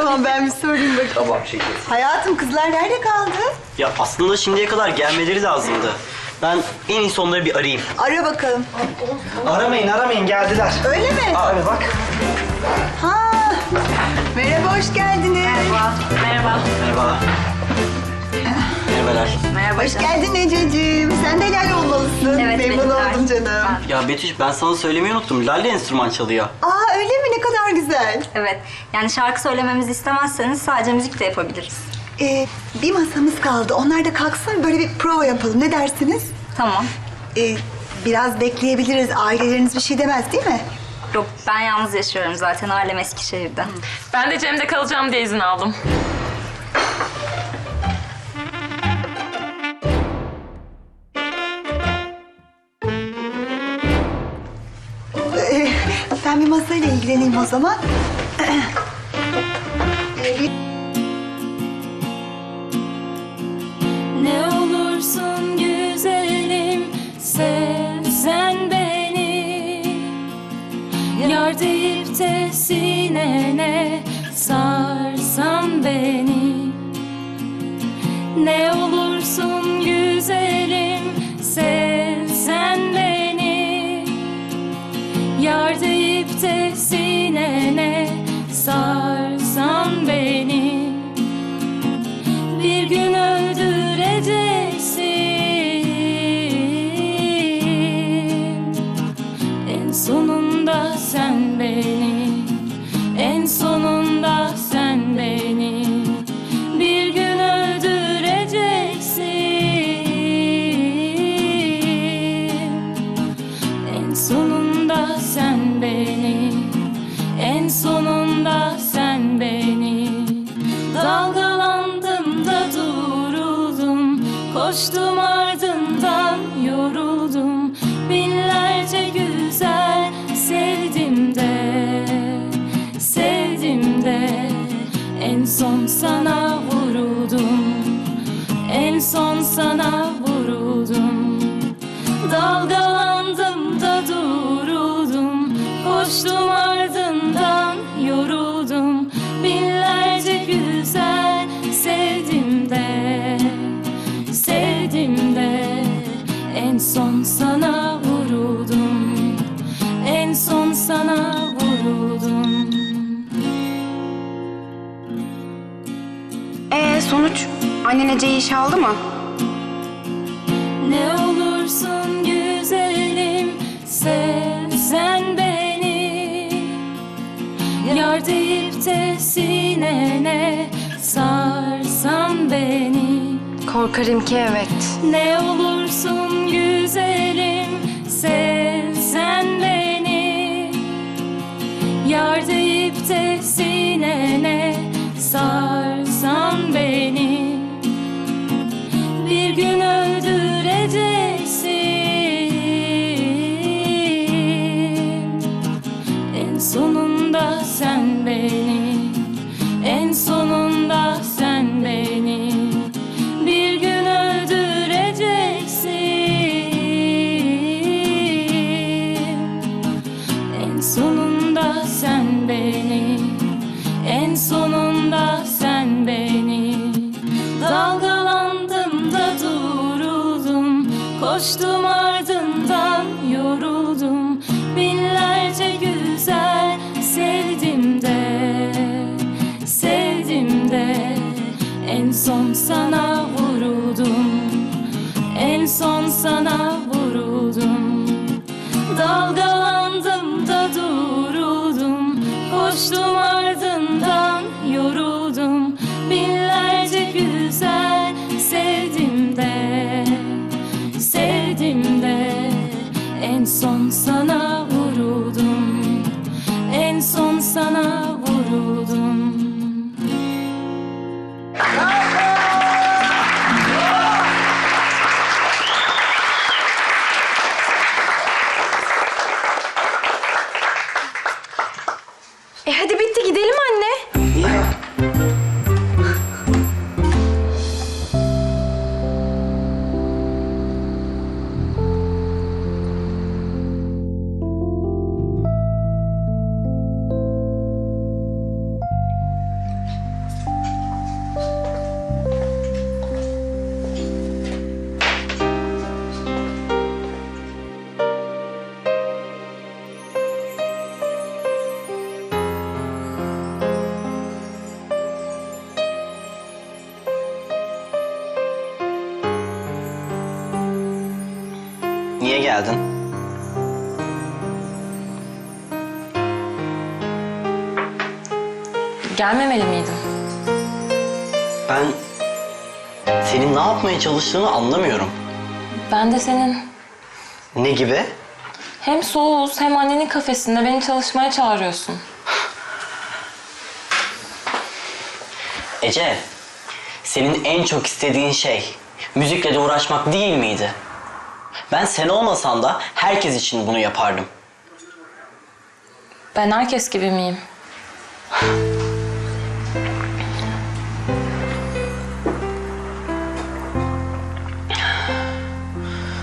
tamam ben bir sorayım bakayım. Tamam şeker. Hayatım kızlar nerede kaldı? Ya aslında şimdiye kadar gelmeleri lazımdı. Ben en iyisi onları bir arayayım. Ara bakalım. Aramayın aramayın geldiler. Öyle mi? Abi bak. Ha. Merhaba hoş geldiniz. Merhaba. Merhaba. Merhabalar. Merhaba. Hoş geldin Ececiğim. Sen de Lale olmalısın. Evet, Memnun oldum canım. Ya Betüş ben sana söylemeyi unuttum. Lale enstrüman çalıyor. Aa öyle mi? Ne kadar güzel. Evet. Yani şarkı söylememizi istemezseniz sadece müzik de yapabiliriz. Ee, bir masamız kaldı. Onlar da kalksın böyle bir prova yapalım. Ne dersiniz? Tamam. Ee, biraz bekleyebiliriz. Aileleriniz bir şey demez değil mi? Yok ben yalnız yaşıyorum zaten ailem Eskişehir'de. Ben de Cem'de kalacağım diye izin aldım. İlgileneyim o zaman. son sana Annen Ece'yi işe aldı mı? Ne olursun güzelim sev sen beni Yar deyip de sinene sarsan beni Korkarım ki evet. Ne olursun güzelim sev sen beni Yar deyip de sinene sarsan beni Açtım Niye geldin? Gelmemeli miydim? Ben senin ne yapmaya çalıştığını anlamıyorum. Ben de senin Ne gibi? hem soğuğuz hem annenin kafesinde beni çalışmaya çağırıyorsun. Ece, senin en çok istediğin şey müzikle de uğraşmak değil miydi? Ben sen olmasan da herkes için bunu yapardım. Ben herkes gibi miyim?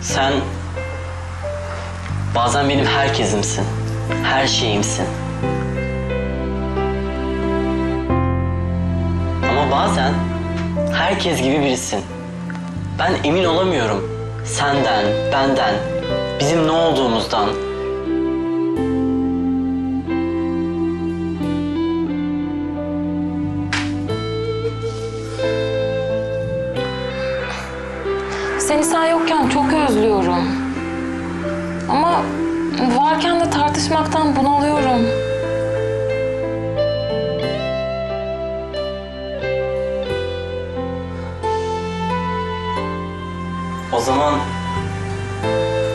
Sen bazen benim herkesimsin. Her şeyimsin. Ama bazen herkes gibi birisin. Ben emin olamıyorum senden, benden, bizim ne olduğumuzdan. Seni sen yokken çok özlüyorum. Ama varken de tartışmaktan bunalıyorum. O zaman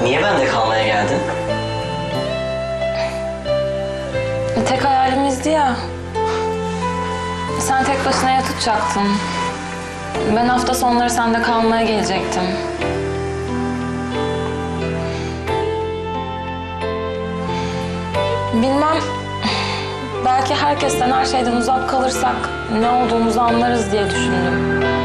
niye bende kalmaya geldin? Tek hayalimizdi ya. Sen tek başına ev. Ben hafta sonları sende kalmaya gelecektim. Bilmem, belki herkesten her şeyden uzak kalırsak ne olduğumuzu anlarız diye düşündüm.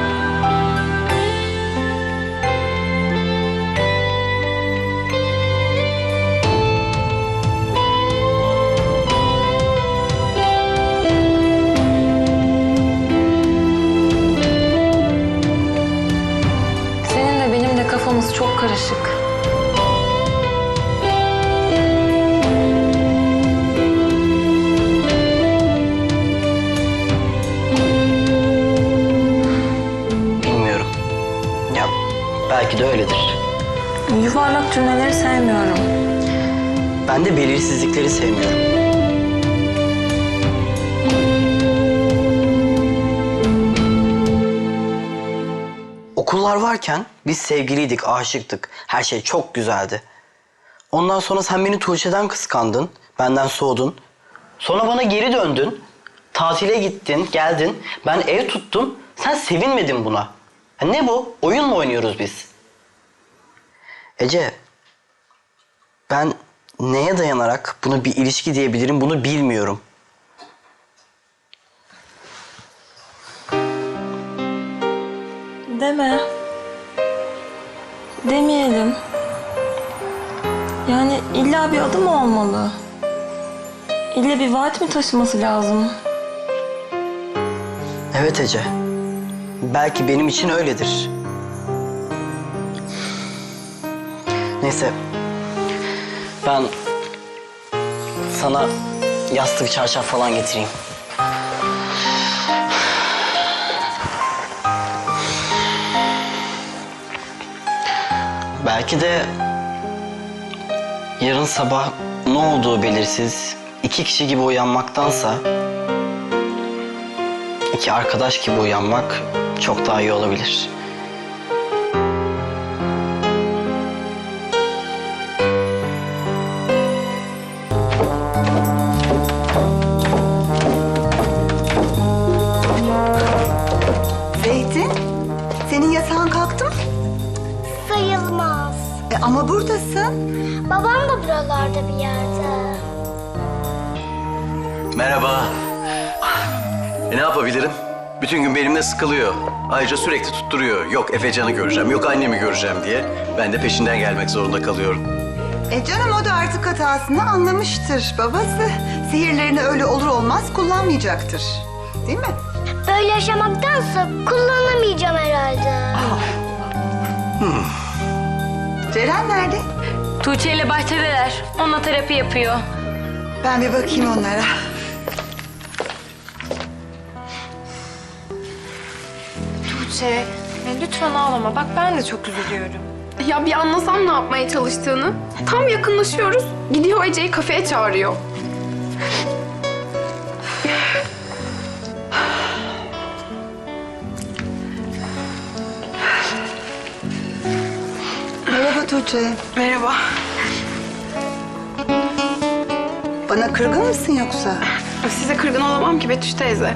Yuvarlak cümleleri sevmiyorum. Ben de belirsizlikleri sevmiyorum. Okullar varken biz sevgiliydik, aşıktık. Her şey çok güzeldi. Ondan sonra sen beni Tuğçe'den kıskandın, benden soğudun. Sonra bana geri döndün. Tatile gittin, geldin. Ben ev tuttum. Sen sevinmedin buna. Ne bu? Oyun mu oynuyoruz biz? Ece, ben neye dayanarak bunu bir ilişki diyebilirim bunu bilmiyorum. Deme. Demeyelim. Yani illa bir adı mı olmalı? İlle bir vaat mi taşıması lazım? Evet Ece. Belki benim için öyledir. Neyse. Ben sana yastık, çarşaf falan getireyim. Belki de yarın sabah ne olduğu belirsiz iki kişi gibi uyanmaktansa iki arkadaş gibi uyanmak çok daha iyi olabilir. Bütün gün benimle sıkılıyor. Ayrıca sürekli tutturuyor. Yok Efecan'ı göreceğim, yok annemi göreceğim diye. Ben de peşinden gelmek zorunda kalıyorum. E canım o da artık hatasını anlamıştır. Babası sihirlerini öyle olur olmaz kullanmayacaktır. Değil mi? Böyle yaşamaktansa kullanamayacağım herhalde. Ceren nerede? Tuğçe ile bahçedeler. Onunla terapi yapıyor. Ben bir bakayım onlara. Tuğçe, e, lütfen ağlama. Bak ben de çok üzülüyorum. Ya bir anlasam ne yapmaya çalıştığını. Tam yakınlaşıyoruz. Gidiyor Ece'yi kafeye çağırıyor. Merhaba Tuğçe. Merhaba. Bana kırgın mısın yoksa? Size kırgın olamam ki Betüş teyze.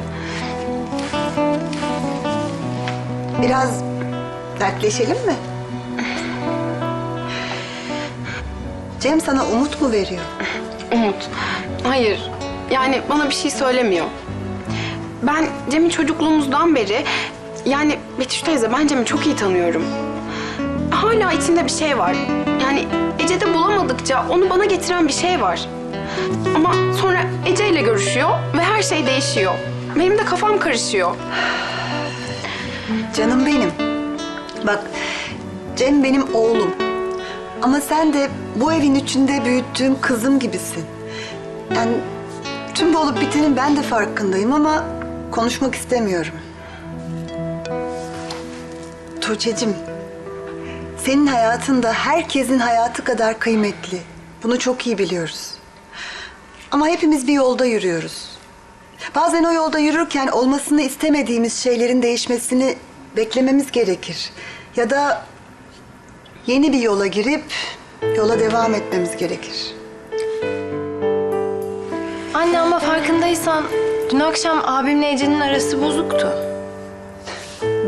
Biraz dertleşelim mi? Cem sana umut mu veriyor? Umut. Hayır. Yani bana bir şey söylemiyor. Ben Cem'i çocukluğumuzdan beri... Yani Betüş teyze ben Cem'i çok iyi tanıyorum. Hala içinde bir şey var. Yani Ece'de bulamadıkça onu bana getiren bir şey var. Ama sonra Ece ile görüşüyor ve her şey değişiyor. Benim de kafam karışıyor. Canım benim. Bak Cem benim oğlum. Ama sen de bu evin içinde büyüttüğüm kızım gibisin. Yani tüm bu olup bitenin ben de farkındayım ama konuşmak istemiyorum. Tuğçe'cim, senin hayatın da herkesin hayatı kadar kıymetli. Bunu çok iyi biliyoruz. Ama hepimiz bir yolda yürüyoruz. Bazen o yolda yürürken olmasını istemediğimiz şeylerin değişmesini beklememiz gerekir. Ya da yeni bir yola girip yola devam etmemiz gerekir. Anne ama farkındaysan dün akşam abimle Ece'nin arası bozuktu.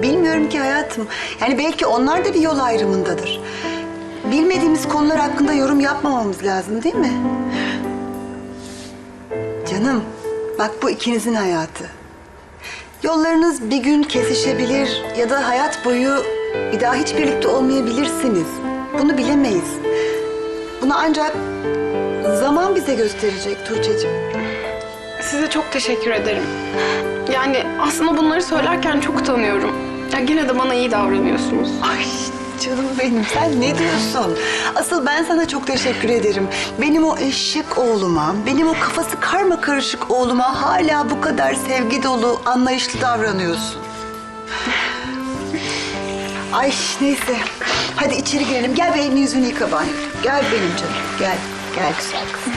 Bilmiyorum ki hayatım. Yani belki onlar da bir yol ayrımındadır. Bilmediğimiz konular hakkında yorum yapmamamız lazım değil mi? Canım, bak bu ikinizin hayatı. Yollarınız bir gün kesişebilir ya da hayat boyu bir daha hiç birlikte olmayabilirsiniz. Bunu bilemeyiz. Bunu ancak zaman bize gösterecek Tuğçe'cim. Size çok teşekkür ederim. Yani aslında bunları söylerken çok utanıyorum. Ya yine de bana iyi davranıyorsunuz. Ay canım benim sen ne diyorsun? Asıl ben sana çok teşekkür ederim. Benim o eşek oğluma, benim o kafası karma karışık oğluma hala bu kadar sevgi dolu, anlayışlı davranıyorsun. Ay neyse. Hadi içeri girelim. Gel elini yüzünü yıka banyoda. Gel benim canım. Gel. Gel güzel kızım.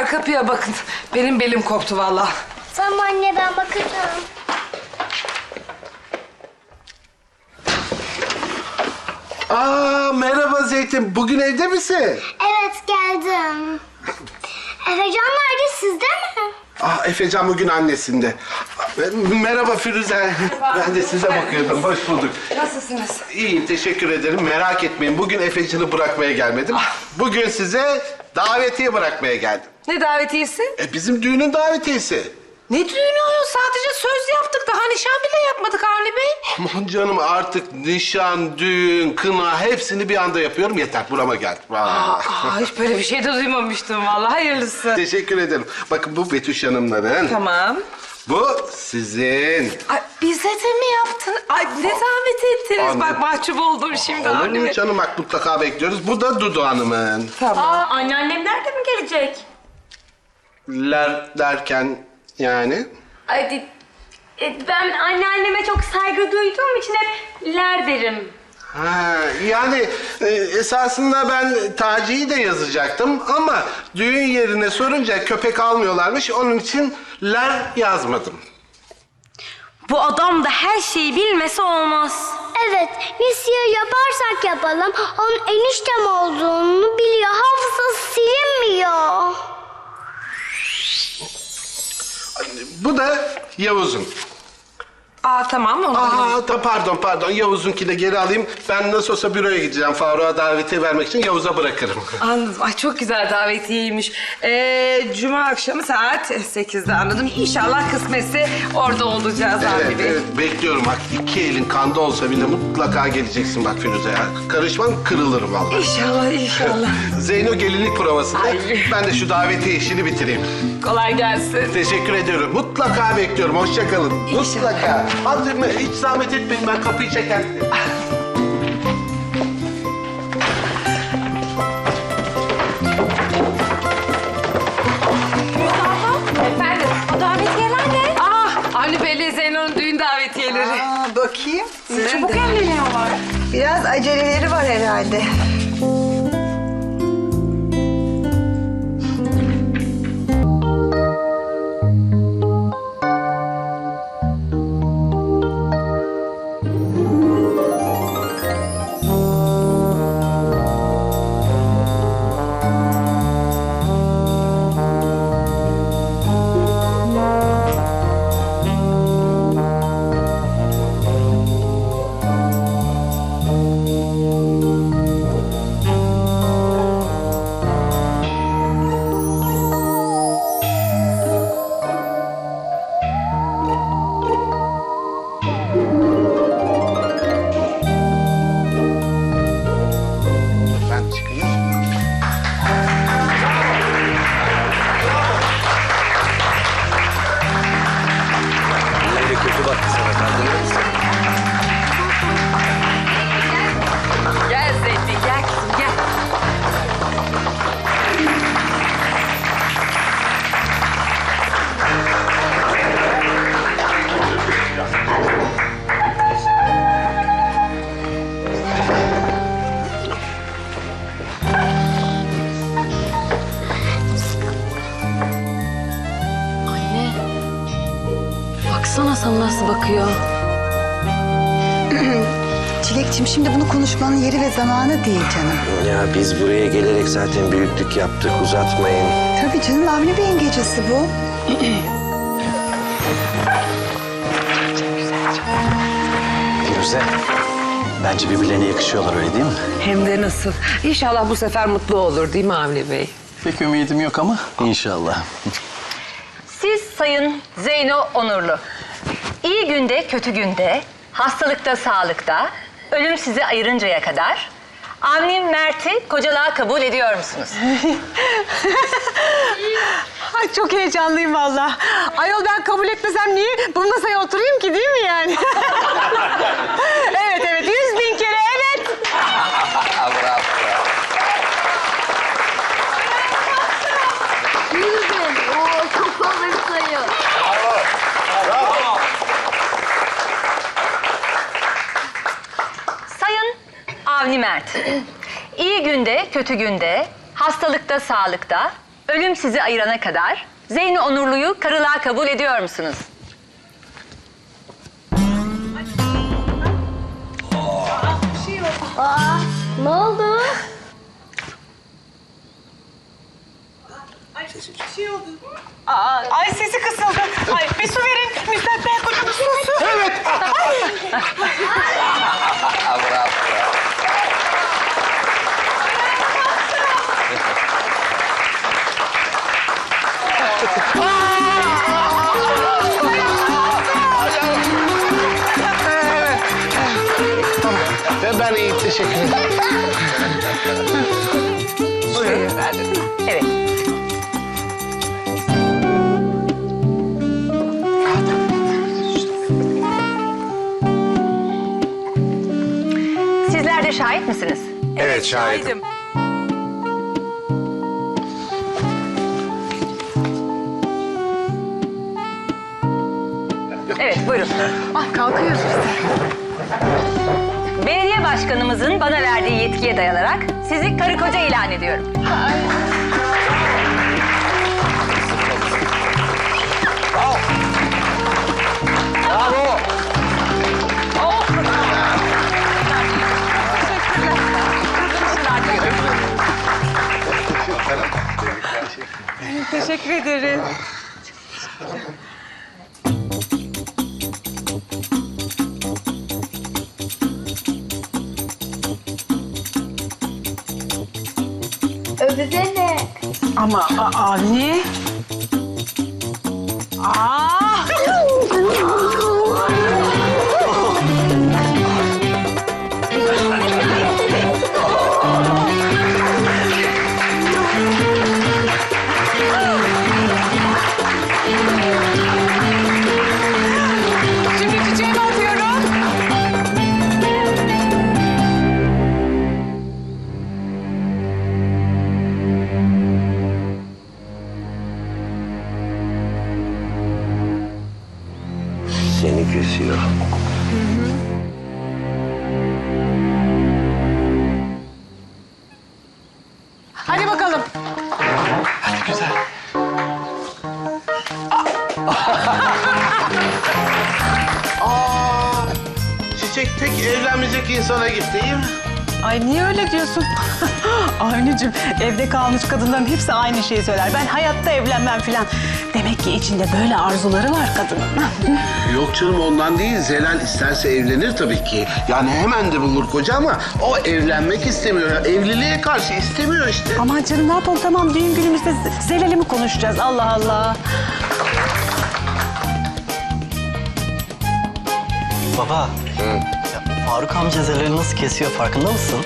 Çocuklar kapıya bakın. Benim belim koptu vallahi. Tamam anne ben bakacağım. Aa merhaba Zeytin. Bugün evde misin? Evet geldim. Efecan nerede sizde mi? Ah Efecan bugün annesinde. Merhaba Firuze. Ben de size bakıyordum. Hoş bulduk. Nasılsınız? İyiyim teşekkür ederim. Merak etmeyin. Bugün Efecan'ı bırakmaya gelmedim. Bugün size davetiye bırakmaya geldim. Ne davetiyesi? E bizim düğünün davetiyesi. Ne düğünü o? Sadece söz yaptık. Daha nişan bile yapmadık Avni Bey. Aman canım artık nişan, düğün, kına hepsini bir anda yapıyorum. Yeter burama geldim. Aa. Aa, hiç böyle bir şey de duymamıştım vallahi. Hayırlısı. Teşekkür ederim. Bakın bu Betüş Hanımların. Tamam. Bu sizin. Ay, bize de mi yaptın? Ay ne zahmet ettiniz. Anne. Bak mahcup oldum şimdi Olur Avni mu Bey. canım? Bak mutlaka bekliyoruz. Bu da Dudu Hanım'ın. Aa, anneannemler de mi gelecek? Ler derken yani? Ay, e, ben anneanneme çok saygı duyduğum için hep ler derim. Ha, yani e, esasında ben Taci'yi de yazacaktım ama düğün yerine sorunca köpek almıyorlarmış. Onun için ler yazmadım. Bu adam da her şeyi bilmesi olmaz. Evet nesiye yaparsak yapalım onun eniştem olduğunu biliyor. Hafızası silinmiyor. Bu da Yavuz'un. Aa tamam onu. Aa, da pardon pardon Yavuz'unki de geri alayım. Ben nasıl olsa büroya gideceğim. Faruk'a daveti vermek için Yavuz'a bırakırım. Anladım. Ay çok güzel davetiyeymiş. Ee, Cuma akşamı saat 8'de anladım. İnşallah kısmetse orada olacağız Evet, Avni Bey. evet bekliyorum bak iki elin kanda olsa bile mutlaka geleceksin bak Firuze ya. Karışman kırılırım vallahi. İnşallah inşallah. Zeyno gelinlik provasında Ay. ben de şu daveti işini bitireyim. Kolay gelsin. Teşekkür ediyorum. Mutlaka bekliyorum. Hoşça kalın. Mutlaka. Hanımefendi hiç zahmet etmeyin ben kapıyı çeker. Efendim? O davetiyeler ne? Ah, Ali Bey'le Zeyno'nun düğün davetiyeleri. Aa, bakayım. Nerede? Çabuk evleniyorlar. Biraz aceleleri var herhalde. Değil canım. Ya biz buraya gelerek zaten büyüklük yaptık uzatmayın. Tabii canım Avni Bey'in gecesi bu. Firuze, bence birbirlerine yakışıyorlar öyle değil mi? Hem de nasıl. İnşallah bu sefer mutlu olur değil mi Avni Bey? Pek ümidim yok ama inşallah. Siz Sayın Zeyno Onurlu. İyi günde, kötü günde, hastalıkta, sağlıkta, ölüm sizi ayırıncaya kadar Avni Mert'i kocalığa kabul ediyor musunuz? Ay çok heyecanlıyım valla. Ayol ben kabul etmesem niye bu masaya oturayım ki değil mi yani? evet evet yüz bin kere evet. Sayın Avni Mert. İyi günde, kötü günde, hastalıkta, sağlıkta, ölüm sizi ayırana kadar Zeyno Onurlu'yu karılığa kabul ediyor musunuz? Ne oldu? Aa, ay sesi kısıldı. Ay bir su verin. Müstakbel Bey kocamız su. Evet. Ve ben iyi teşekkür ederim. Evet. Sizler de şahit misiniz? Evet şahidim. Evet, buyurun. Ah kalkıyoruz biz. Belediye başkanımızın bana verdiği yetkiye dayanarak sizi karı koca ilan ediyorum. Teşekkür ederim. Ama a- Avni. Aa! Kesiyor. Hadi bakalım. Çiçek tek evlenmeyecek insana gitti değil mi? Ay niye öyle diyorsun? Aynıcığım evde kalmış kadınların hepsi aynı şeyi söyler. Ben hayatta evlenmem filan. Demek ki içinde böyle arzuları var kadının. Yok canım ondan değil. Zelal isterse evlenir tabii ki. Yani hemen de bulur koca ama o evlenmek istemiyor. Evliliğe karşı istemiyor işte. Aman canım ne yapalım tamam düğün günümüzde Zelal'i mi konuşacağız Allah Allah. Baba. Ya, Faruk amca Zelal'i nasıl kesiyor farkında mısın?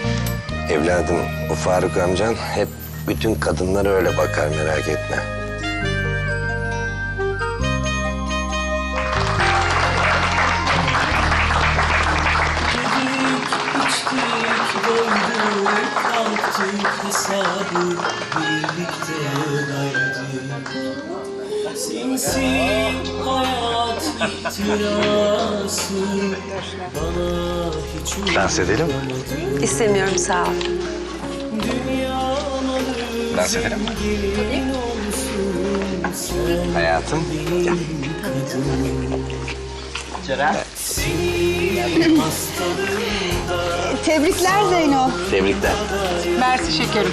Evladım, o Faruk amcan hep bütün kadınlara öyle bakar merak etme. Dans edelim mi? İstemiyorum sağ ol. Dans edelim mi? Hayatım. Ceren. Tebrikler Zeyno. Tebrikler. Mersi şekerim.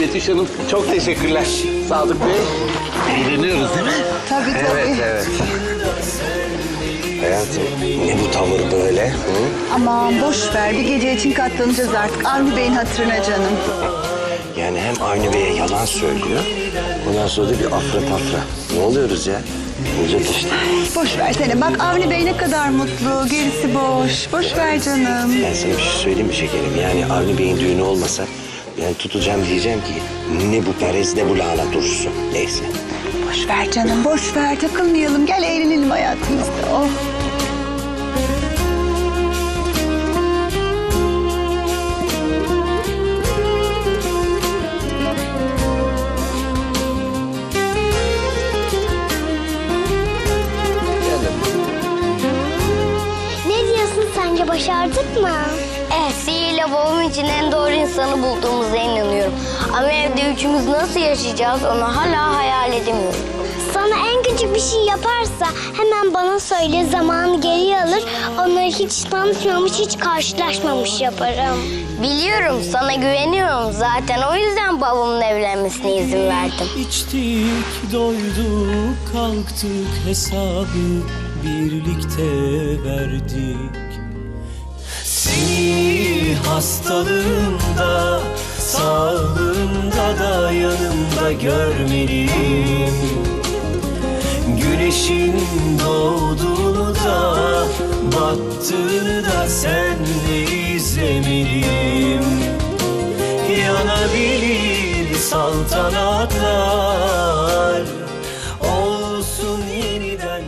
Betüş Hanım çok teşekkürler. Sadık Bey. Eğleniyoruz değil mi? Tabii tabii. Evet, evet. Hayatım, ne bu tavır böyle? Hı? Aman boş ver bir gece için katlanacağız artık. Avni Bey'in hatırına canım. Yani hem Avni Bey'e yalan söylüyor, ondan sonra da bir afra tafra. Ne oluyoruz ya? Olacak işte. Boş versene bak Avni Bey ne kadar mutlu. Gerisi boş. Boş ver canım. Ben sana bir şey söyleyeyim mi şekerim? Yani Avni Bey'in düğünü olmasa ben tutacağım diyeceğim ki ne bu perez ne bu lahana turşusu. Neyse. Boş ver canım boş ver takılmayalım. Gel eğlenelim hayatımızda. Oh. Ne diyorsun sence başardık mı? Sihirle babam için en doğru insanı bulduğumuza inanıyorum. Ama evde üçümüz nasıl yaşayacağız onu hala hayal edemiyorum. Sana en küçük bir şey yaparsa hemen bana söyle zamanı geri alır. Onları hiç tanışmamış hiç karşılaşmamış yaparım. Biliyorum sana güveniyorum zaten o yüzden babamın evlenmesine izin verdim. İçtik, doyduk, kalktık hesabı birlikte verdik. Beni hastalığımda, sağlığımda da yanımda görmeliyim. Güneşin doğduğunu da, battığını da senle izlemeliyim. Yanabilir saltanatlar olsun yeniden.